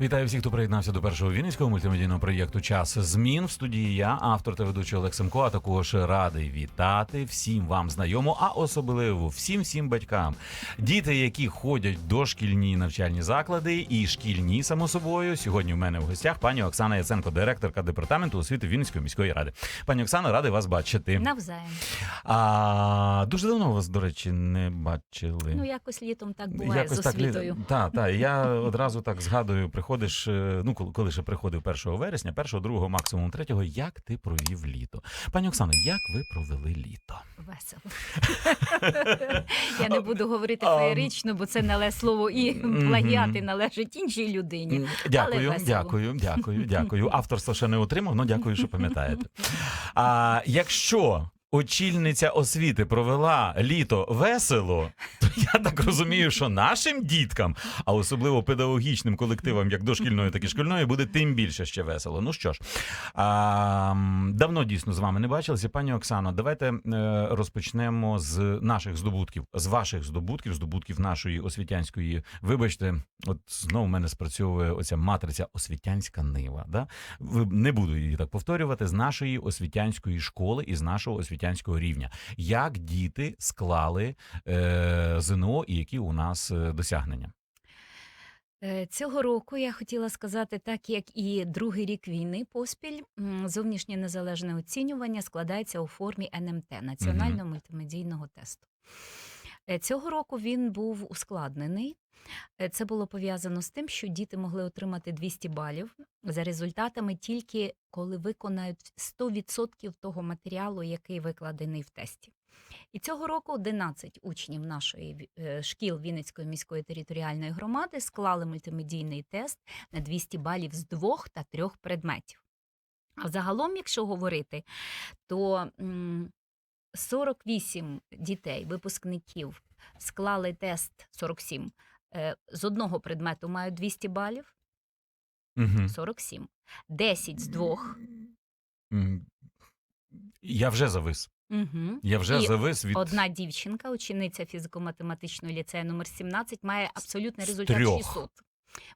Вітаю всіх, хто приєднався до першого вінницького мультимедійного проєкту Час змін в студії. Я, автор та ведучий Олег Семко, а також радий вітати всім вам знайому, а особливо всім всім батькам. Діти, які ходять в дошкільні навчальні заклади і шкільні, само собою. Сьогодні в мене в гостях пані Оксана Яценко, директорка департаменту освіти Вінницької міської ради. Пані Оксана, радий вас бачити. Навзаєм. А дуже давно вас, до речі, не бачили. Ну, якось літом так буває з освітою. Так, так. Я одразу так згадую, приходиш, е, ну коли, ще приходив 1 вересня, 1, 2, максимум 3, як ти провів літо? Пані Оксано, як ви провели літо? Весело. Я не буду говорити феєрично, бо це нале слово і плагіати належить іншій людині. Дякую, дякую, дякую, дякую. Авторство ще не отримав, але дякую, що пам'ятаєте. А якщо очільниця освіти провела літо весело, то я так розумію, що нашим діткам, а особливо педагогічним колективам, як дошкільної, так і шкільної, буде тим більше ще весело. Ну що ж, а, давно дійсно з вами не бачилися. Пані Оксано, давайте е, розпочнемо з наших здобутків, з ваших здобутків, здобутків нашої освітянської. Вибачте, от знову в мене спрацьовує оця матриця освітянська нива. Да? Не буду її так повторювати з нашої освітянської школи і з нашого освітянського рівня. Як діти склали е, ЗНО і які у нас е, досягнення? Е, Цього року я хотіла сказати, так як і другий рік війни поспіль, зовнішнє незалежне оцінювання складається у формі НМТ національного мультимедійного тесту. Е, Цього року він був ускладнений. Е, Це було пов'язано з тим, що діти могли отримати 200 балів за результатами тільки коли виконають 100% того матеріалу, який викладений в тесті. І цього року 11 учнів нашої е, шкіл Вінницької міської територіальної громади склали мультимедійний тест на 200 балів з двох та трьох предметів. А загалом, якщо говорити, то 48 дітей, випускників, склали тест 47. е, З одного предмету мають 200 балів, Угу. 47. 10 з двох. Я вже завис. Угу. Я вже І завис від Одна дівчинка, учениця фізико-математичного ліцею номер 17, має абсолютний результат трьох. 600.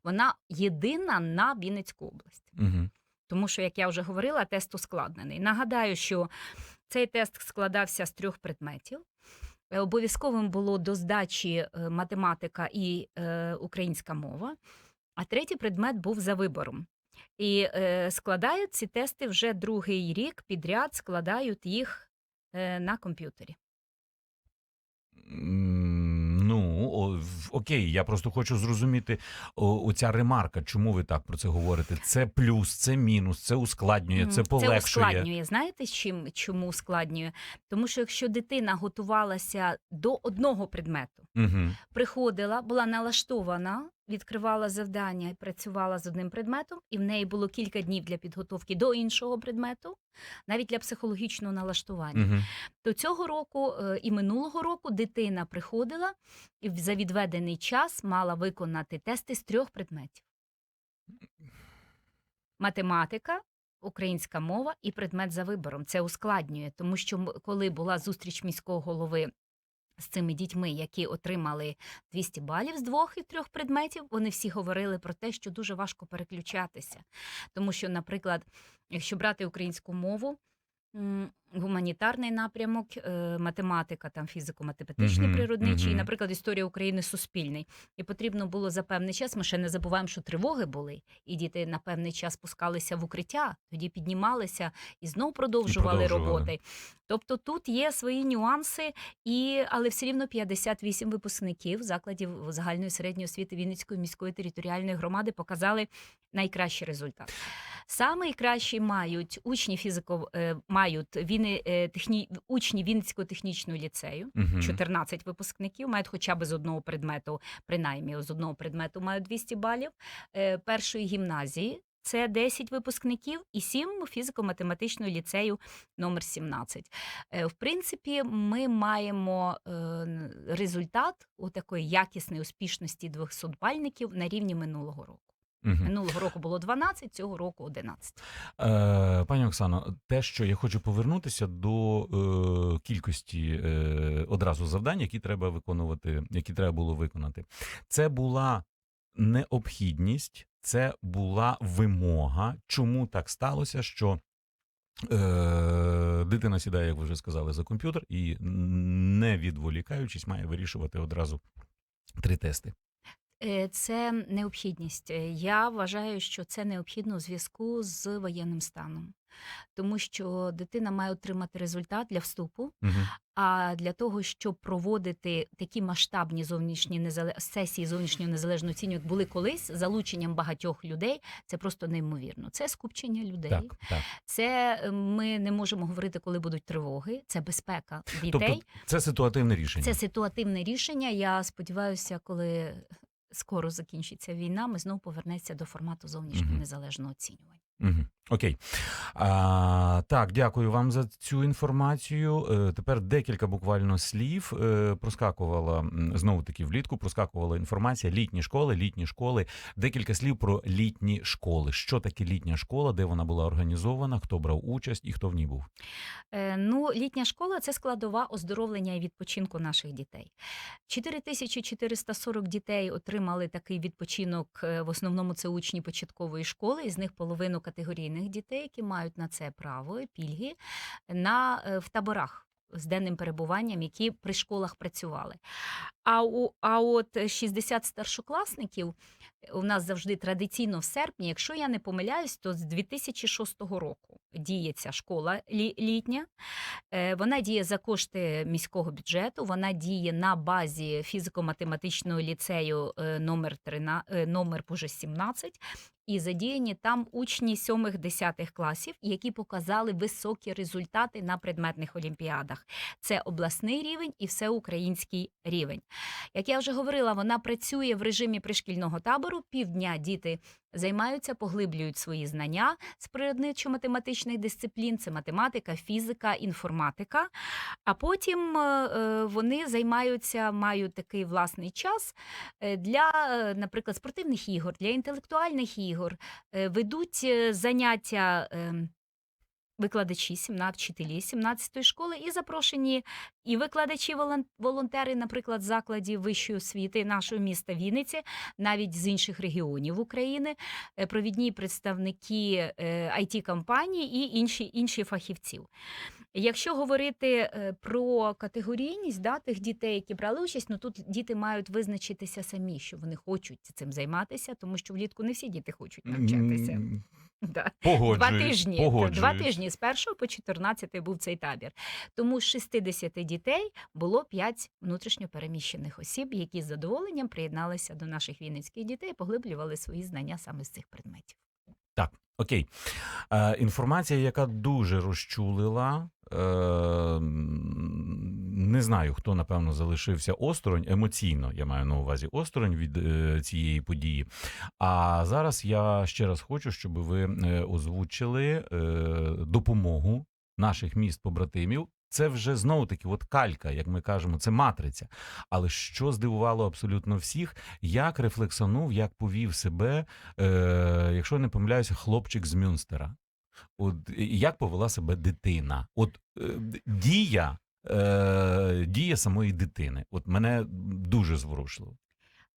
Вона єдина на Вінницьку область. Угу. Тому що, як я вже говорила, тест ускладнений. Нагадаю, що цей тест складався з трьох предметів. Е, Обов'язковим було до здачі е, математика і е, українська мова, а третій предмет був за вибором. І складають ці тести вже другий рік підряд, складають їх на комп'ютері. О, окей, я просто хочу зрозуміти о, оця ремарка, чому ви так про це говорите? Це плюс, це мінус, це ускладнює, це полегшує. ускладнює. Знаєте, чим чому ускладнює? Тому що якщо дитина готувалася до одного предмету, Угу. приходила, була налаштована, відкривала завдання і працювала з одним предметом, і в неї було кілька днів для підготовки до іншого предмету, навіть для психологічного налаштування. Угу. То цього року е, і минулого року дитина приходила і за відведений час мала виконати тести з трьох предметів: математика. Українська мова і предмет за вибором це ускладнює, тому що коли була зустріч міського голови з цими дітьми, які отримали 200 балів з двох і трьох предметів, вони всі говорили про те, що дуже важко переключатися. Тому що, наприклад, якщо брати українську мову, м, гуманітарний напрямок, е, математика, там фізико-математичний, Мгм, природничий, і, мгм. наприклад, історія України суспільний. І потрібно було за певний час. Ми ще не забуваємо, що тривоги були, і діти на певний час спускалися в укриття, тоді піднімалися і знов продовжували, продовжували. роботи. Тобто тут є свої нюанси, і, але все рівно 58 випускників закладів загальної середньої освіти Вінницької міської територіальної громади показали найкращий результат. Саме кращі мають учні фізико е, мають Віни, е, техні, учні Вінницького технічного ліцею. Угу. 14 випускників мають хоча б з одного предмету, принаймні з одного предмету мають 200 балів. Е, Першої гімназії це 10 випускників і 7 фізико-математичного ліцею номер 17. Е, В принципі, ми маємо результат у такої якісної успішності 200 бальників на рівні минулого року. Мгм. Минулого року було 12, цього року 11. Е, пані Оксано, те, що я хочу повернутися до е, кількості е, одразу завдань, які треба виконувати, які треба було виконати. Це була необхідність, це була вимога. Чому так сталося, що е, дитина сідає, як ви вже сказали, за комп'ютер і не відволікаючись, має вирішувати одразу три тести. Е, Це необхідність. Е, Я вважаю, що це необхідно у зв'язку з воєнним станом, тому що дитина має отримати результат для вступу. Угу. А для того, щоб проводити такі масштабні зовнішні незале... сесії зовнішнього незалежного оцінювання, як були колись, залученням багатьох людей, це просто неймовірно. Це скупчення людей. Так, так. Це е, ми не можемо говорити, коли будуть тривоги. Це безпека дітей. Тобто це ситуативне рішення. Це ситуативне рішення. Я сподіваюся, коли скоро закінчиться війна, ми знову повернеться до формату зовнішнього незалежного оцінювання. Угу. Окей. А, так, дякую вам за цю інформацію. Е, тепер декілька буквально слів. Е, проскакувала знову таки влітку. Проскакувала інформація. Літні школи, літні школи. Декілька слів про літні школи. Що таке літня школа, де вона була організована, хто брав участь і хто в ній був. Е, Ну, літня школа це складова оздоровлення і відпочинку наших дітей. 4440 дітей отримали такий відпочинок. е, В основному це учні початкової школи, із них половину категорійних дітей, які мають на це право пільги на е, в таборах. З денним перебуванням, які при школах працювали. А у а от 60 старшокласників у нас завжди традиційно в серпні, якщо я не помиляюсь, то з 2006 року діє ця школа літня. Е, Вона діє за кошти міського бюджету. Вона діє на базі фізико-математичного ліцею е, номер 13, е, номер 17. І задіяні там учні 7-10 класів, які показали високі результати на предметних олімпіадах. Це обласний рівень і всеукраїнський рівень. Як я вже говорила, вона працює в режимі пришкільного табору. Півдня діти займаються, поглиблюють свої знання з природничо-математичних дисциплін: це математика, фізика, інформатика. А потім е, е, вони займаються, мають такий власний час е, для, наприклад, спортивних ігор, для інтелектуальних ігор, ведуть заняття. Е, Викладачі 17 вчителі 17-ї школи і запрошені і викладачі волон- волонтери, наприклад, закладів вищої освіти нашого міста Вінниці, навіть з інших регіонів України, е, провідні представники it компаній і інші, інші фахівців. Якщо говорити е, про категорійність да, тих дітей, які брали участь, ну тут діти мають визначитися самі, що вони хочуть цим займатися, тому що влітку не всі діти хочуть навчатися. Да. Погоджуюсь, Два тижні. погоджуюсь. Два тижні з 1 по 14 був цей табір. Тому з 60 дітей було 5 внутрішньо переміщених осіб, які з задоволенням приєдналися до наших вінницьких дітей, і поглиблювали свої знання саме з цих предметів. Так, Окей. Е, інформація, яка дуже розчулила. Е, не знаю, хто напевно залишився осторонь емоційно. Я маю на увазі осторонь від е, цієї події. А зараз я ще раз хочу, щоб ви е, озвучили е, допомогу наших міст побратимів. Це вже знову таки, от калька, як ми кажемо, це матриця. Але що здивувало абсолютно всіх, як рефлексонув, як повів себе, е, якщо не помиляюся, хлопчик з Мюнстера. От як повела себе дитина? От е, дія, е, дія самої дитини. От мене дуже зворушило.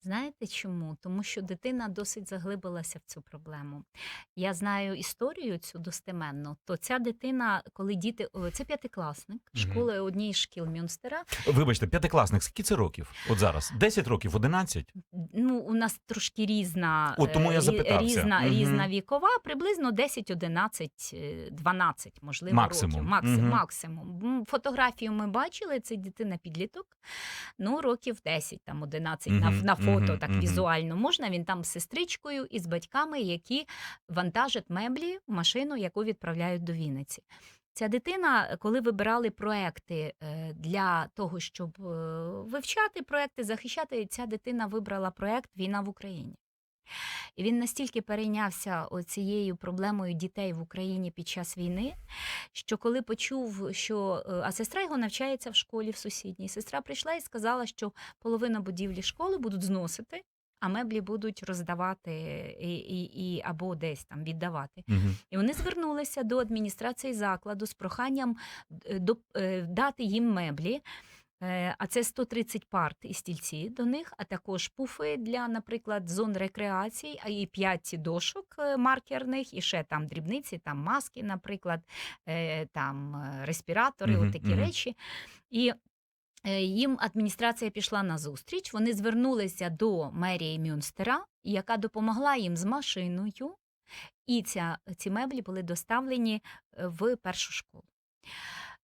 Знаєте чому? Тому що дитина досить заглибилася в цю проблему. Я знаю історію цю достеменно. То ця дитина, коли діти, о, це п'ятикласник Мгм. школи однієї з шкіл Мюнстера. Вибачте, п'ятикласник, скільки це років? От зараз 10 років, 11? Ну, у нас трошки різна, От тому я е, рі- запитався. різна, Мгм. різна вікова, приблизно 10, 11, е, 12, можливо, Максимум. років. Максимум, Мгм. максимум. М, Фотографію ми бачили, це дитина підліток. Ну, років 10, там 11 на, Мгм, на фото, так візуально можна. Він там з сестричкою і з батьками, які вантажать меблі в машину, яку відправляють до Вінниці. Ця дитина, коли вибирали проекти е, для того, щоб е, вивчати проекти, захищати, ця дитина вибрала проект Війна в Україні. І він настільки перейнявся цією проблемою дітей в Україні під час війни, що коли почув, що е, а сестра його навчається в школі в сусідній, сестра прийшла і сказала, що половина будівлі школи будуть зносити. а меблі будуть роздавати і, і, і або десь там віддавати. Мгм. І вони звернулися до адміністрації закладу з проханням е, до, е, дати їм меблі. Е, А це 130 парт і стільці до них, а також пуфи для, наприклад, зон рекреації, а і 5 дошок е, маркерних, і ще там дрібниці, там маски, наприклад, е, там респіратори, Мгм, от такі мгм. речі. І їм адміністрація пішла на зустріч. Вони звернулися до мерії Мюнстера, яка допомогла їм з машиною, і ця, ці меблі були доставлені в першу школу.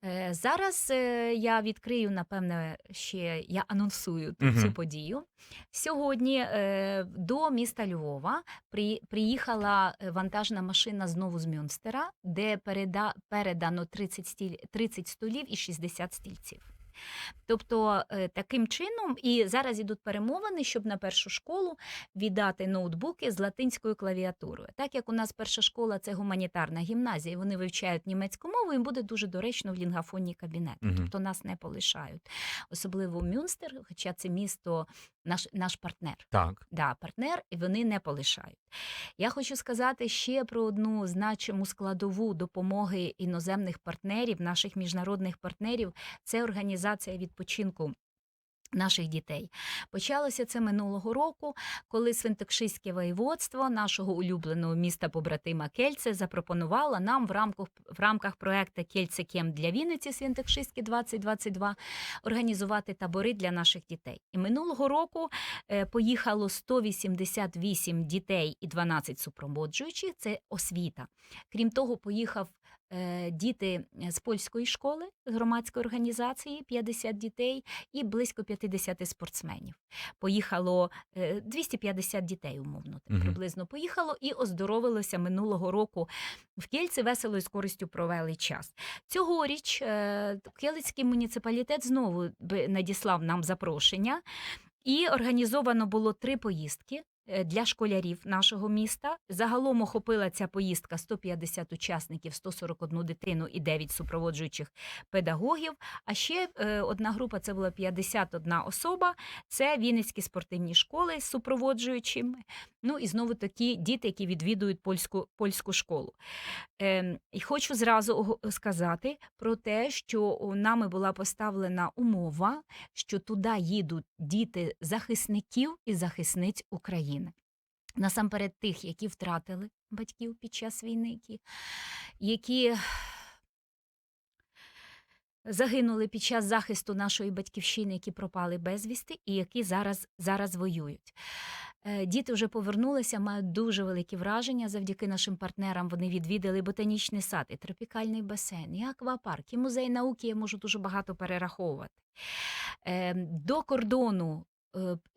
Е, Зараз е, я відкрию, напевне, ще я анонсую Мгм. цю подію. Сьогодні е, до міста Львова при, приїхала вантажна машина знову з Мюнстера, де переда, передано 30, стіль, 30 столів і 60 стільців. Тобто е, таким чином, і зараз ідуть перемовини, щоб на першу школу віддати ноутбуки з латинською клавіатурою. Так як у нас перша школа це гуманітарна гімназія, і вони вивчають німецьку мову, їм буде дуже доречно в лінгафонні кабінети. Мгм. Тобто нас не полишають. Особливо Мюнстер, хоча це місто наш, наш партнер. Так. Да, партнер, і вони не полишають. Я хочу сказати ще про одну значиму складову допомоги іноземних партнерів, наших міжнародних партнерів. Це організація відпочинку. Наших дітей почалося це минулого року, коли Свинтокшиське воєводство нашого улюбленого міста побратима Кельце запропонувало нам в рамках в рамках проекту Кельце Кем для Вінниці Свинтокшиське 2022 організувати табори для наших дітей. І минулого року е, поїхало 188 дітей і 12 супроводжуючих. Це освіта. Крім того, поїхав діти з польської школи, з громадської організації, 50 дітей і близько 50 спортсменів. Поїхало е, 250 дітей, умовно, так, приблизно поїхало і оздоровилося минулого року в Кільці весело і з користю провели час. Цьогоріч е, Келицький муніципалітет знову надіслав нам запрошення, і організовано було три поїздки. Е, Для школярів нашого міста загалом охопила ця поїздка 150 учасників, 141 дитину і 9 супроводжуючих педагогів. А ще е, одна група це була 51 особа. Це Вінницькі спортивні школи з супроводжуючими. Ну і знову такі діти, які відвідують польську, польську школу. Ем, і хочу зразу сказати про те, що нами була поставлена умова, що туди їдуть діти захисників і захисниць України. Насамперед тих, які втратили батьків під час війни, які, загинули під час захисту нашої батьківщини, які пропали безвісти, і які зараз, зараз воюють. Е, Діти вже повернулися, мають дуже великі враження. Завдяки нашим партнерам вони відвідали ботанічний сад, і тропікальний басейн, і аквапарк, і музей науки. Я можу дуже багато перераховувати. Е, До кордону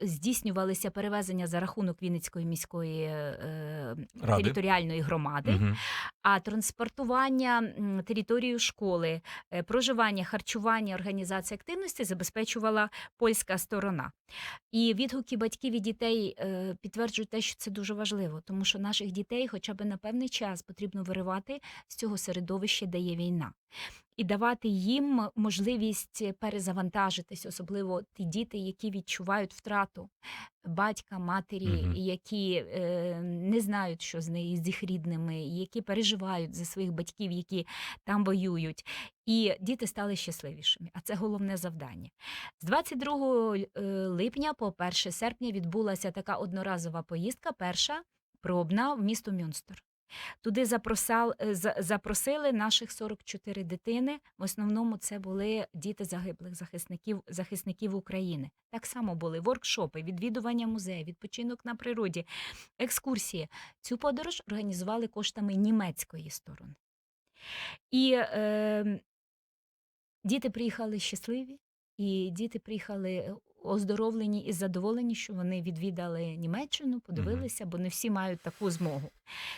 здійснювалися перевезення за рахунок Вінницької міської е, Ради. територіальної громади. Мгм. А транспортування територію школи, е, проживання, харчування, організація активності забезпечувала польська сторона. І відгуки батьків і дітей е, підтверджують те, що це дуже важливо, тому що наших дітей, хоча б на певний час, потрібно виривати з цього середовища, де є війна. І давати їм можливість перезавантажитись, особливо ті діти, які відчувають втрату батька, матері, і які е, не знають, що з нею з їх рідними, які переживають за своїх батьків, які там воюють. І діти стали щасливішими. А це головне завдання. З 22 е, липня по 1 серпня відбулася така одноразова поїздка, перша пробна в місто Мюнстер. Туди запросал, е, запросили наших 44 дитини. В основному це були діти загиблих захисників, захисників України. Так само були воркшопи, відвідування музею, відпочинок на природі, екскурсії. Цю подорож організували коштами німецької сторони. І е, діти приїхали щасливі, і діти приїхали оздоровлені і задоволені, що вони відвідали Німеччину, подивилися, бо не всі мають таку змогу.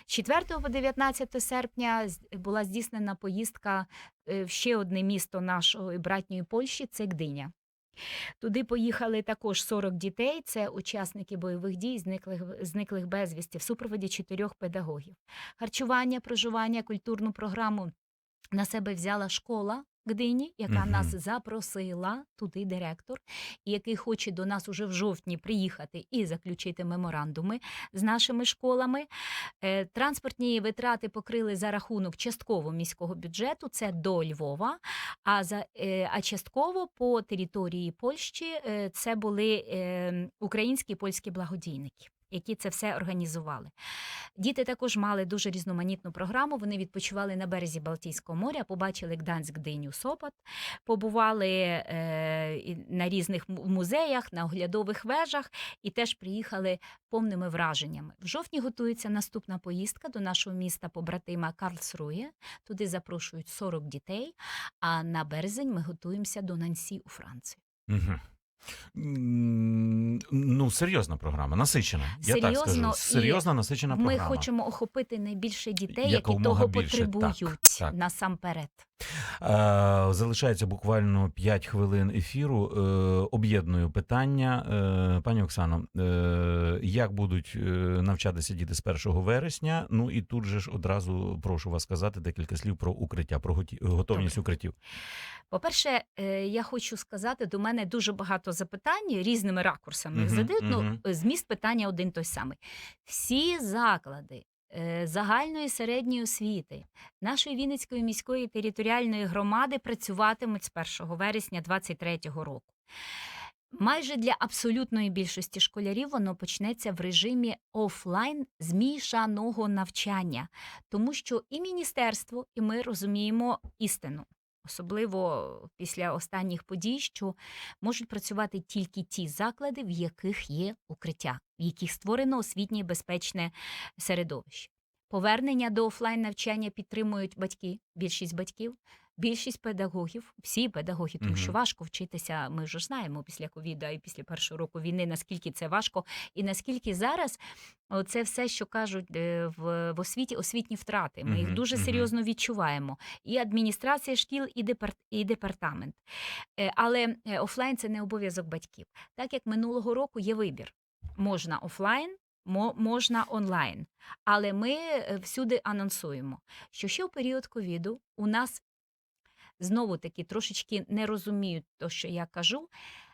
4 по 19 серпня була здійснена поїздка е, в ще одне місто нашої братньої Польщі це Гдиня. Туди поїхали також 40 дітей. Це учасники бойових дій, зниклих, зниклих безвісті в супроводі чотирьох педагогів. Харчування, проживання, культурну програму на себе взяла школа Гдині, яка Мгм. нас запросила туди, директор, який хоче до нас уже в жовтні приїхати і заключити меморандуми з нашими школами. Е, Транспортні витрати покрили за рахунок частково міського бюджету, це до Львова. А за е, а частково по території Польщі е, це були е, українські і польські благодійники. Які це все організували. Діти також мали дуже різноманітну програму. Вони відпочивали на березі Балтійського моря, побачили Гданськ, Диню, Сопот, побували е, на різних музеях, на оглядових вежах і теж приїхали повними враженнями. В жовтні готується наступна поїздка до нашого міста побратима Карлсрує. Туди запрошують 40 дітей. А на березень ми готуємося до Нансі у Франції. Угу. Ну, серйозна програма, насичена. Я так Серйозно, скажу. і Серйозна насичена Ми програма. хочемо охопити найбільше дітей, які Якомога того більше, так, потребують так. насамперед. Е, Залишається буквально 5 хвилин ефіру. Е, Об'єдную питання. Е, Пані Оксано, е, як будуть е, навчатися діти з 1 вересня? Ну і тут же ж одразу прошу вас сказати декілька слів про укриття, про готі- готовність Добре. укриттів. По-перше, е, я хочу сказати, до мене дуже багато запитань різними ракурсами Мгм, задають. мгм. Ну, зміст питання один той самий. Всі заклади е, загальної середньої освіти нашої Вінницької міської територіальної громади працюватимуть з 1 вересня 2023 року. Майже для абсолютної більшості школярів воно почнеться в режимі офлайн змішаного навчання, тому що і міністерство, і ми розуміємо істину. Особливо після останніх подій, що можуть працювати тільки ті заклади, в яких є укриття, в яких створено освітнє і безпечне середовище. Повернення до офлайн навчання підтримують батьки, більшість батьків, більшість педагогів, всі педагоги, тому що важко вчитися. Ми вже знаємо після ковіда і після першого року війни, наскільки це важко, і наскільки зараз це все, що кажуть е, в, в освіті, освітні втрати. Ми їх дуже серйозно відчуваємо. І адміністрація шкіл, і, департ, і департамент. Е, Але е, офлайн це не обов'язок батьків. Так як минулого року є вибір: можна офлайн. мо- Можна онлайн, але ми всюди анонсуємо, що ще в період ковіду у нас знову таки трошечки не розуміють те, що я кажу.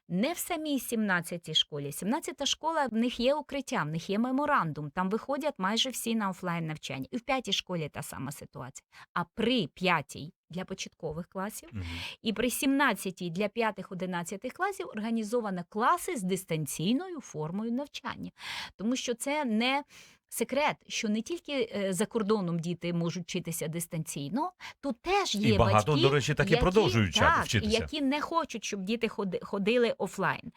Не в самій 17-й школі. 17-та школа в них є укриття, в них є меморандум. Там виходять майже всі на офлайн навчання. І в п'ятій школі та сама ситуація. А при п'ятій для початкових класів Мгм. і при 17-й для 5-11 класів організовано класи з дистанційною формою навчання. Тому що це не секрет, що не тільки е, за кордоном діти можуть вчитися дистанційно, тут теж є І багато, батьки, до речі, так і які, продовжують так, вчитися. які не хочуть, щоб діти ходи- ходили офлайн.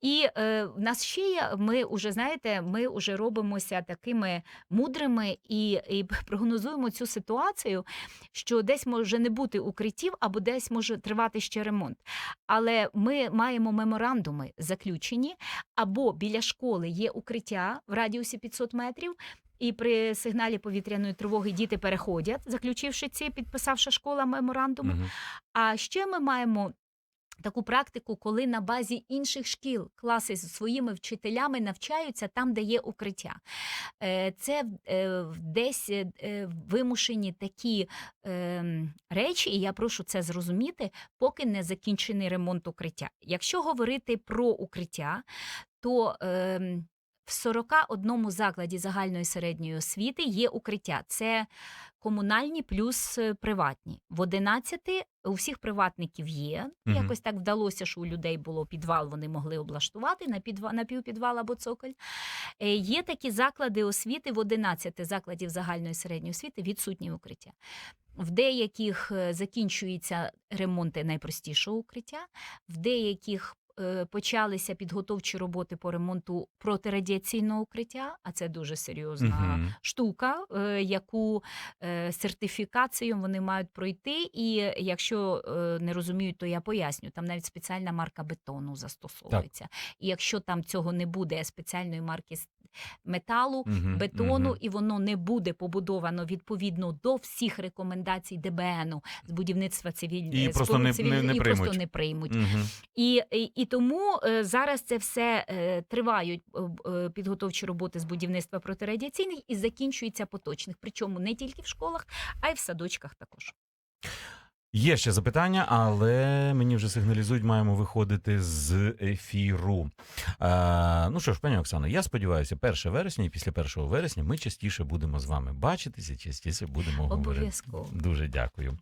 І е, в нас ще є, ми вже знаєте, ми вже робимося такими мудрими і, і прогнозуємо цю ситуацію, що десь може не бути укриттів, або десь може тривати ще ремонт. Але ми маємо меморандуми заключені, або біля школи є укриття в радіусі 500 метрів. І при сигналі повітряної тривоги діти переходять, заключивши ці, підписавши школа меморандуми. Мгм. А ще ми маємо таку практику, коли на базі інших шкіл класи зі своїми вчителями навчаються там, де є укриття. Е, Це е, десь е, вимушені такі ем, речі, і я прошу це зрозуміти, поки не закінчений ремонт укриття. Якщо говорити про укриття, то ем, в 41 закладі загальної середньої освіти є укриття. Це комунальні плюс е, приватні. В 11 у всіх приватників є. Мгм. Якось так вдалося, що у людей було підвал, вони могли облаштувати на підвал, на півпідвал або цоколь. Е, Є такі заклади освіти в 11 закладів загальної середньої освіти відсутні укриття. В деяких е, закінчуються ремонти найпростішого укриття, в деяких почалися підготовчі роботи по ремонту протирадіаційного укриття, а це дуже серйозна угу. штука, е, яку е, сертифікацію вони мають пройти. І якщо е, не розуміють, то я поясню. Там навіть спеціальна марка бетону застосовується. І якщо там цього не буде спеціальної марки металу, Мгм. бетону, Мгм. і воно не буде побудовано відповідно до всіх рекомендацій ДБНу з будівництва цивільної Її просто не- не- не і приймуть. просто не приймуть. Мгм. І, і, і тому е, зараз це все е, тривають е, підготовчі роботи з будівництва протирадіаційних і закінчуються поточних. Причому не тільки в школах, а й в садочках також. Є ще запитання, але мені вже сигналізують, маємо виходити з ефіру. Е, ну що ж, пані Оксано, я сподіваюся, 1 вересня і після 1 вересня ми частіше будемо з вами бачитися, частіше будемо говорити. Обов'язково. Дуже дякую.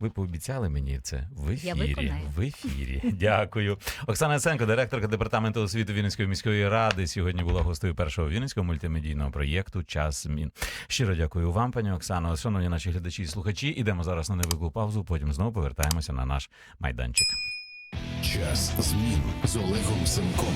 Ви пообіцяли мені це в ефірі. В ефірі. Дякую. Оксана Яценко, директорка департаменту освіти Вінницької міської ради, сьогодні була гостею першого вінницького мультимедійного проєкту Час змін. Щиро дякую вам, пані Оксано. Шановні наші глядачі і слухачі. Ідемо зараз на невелику паузу. Потім знову повертаємося на наш майданчик. Час змін з Олегом Семком.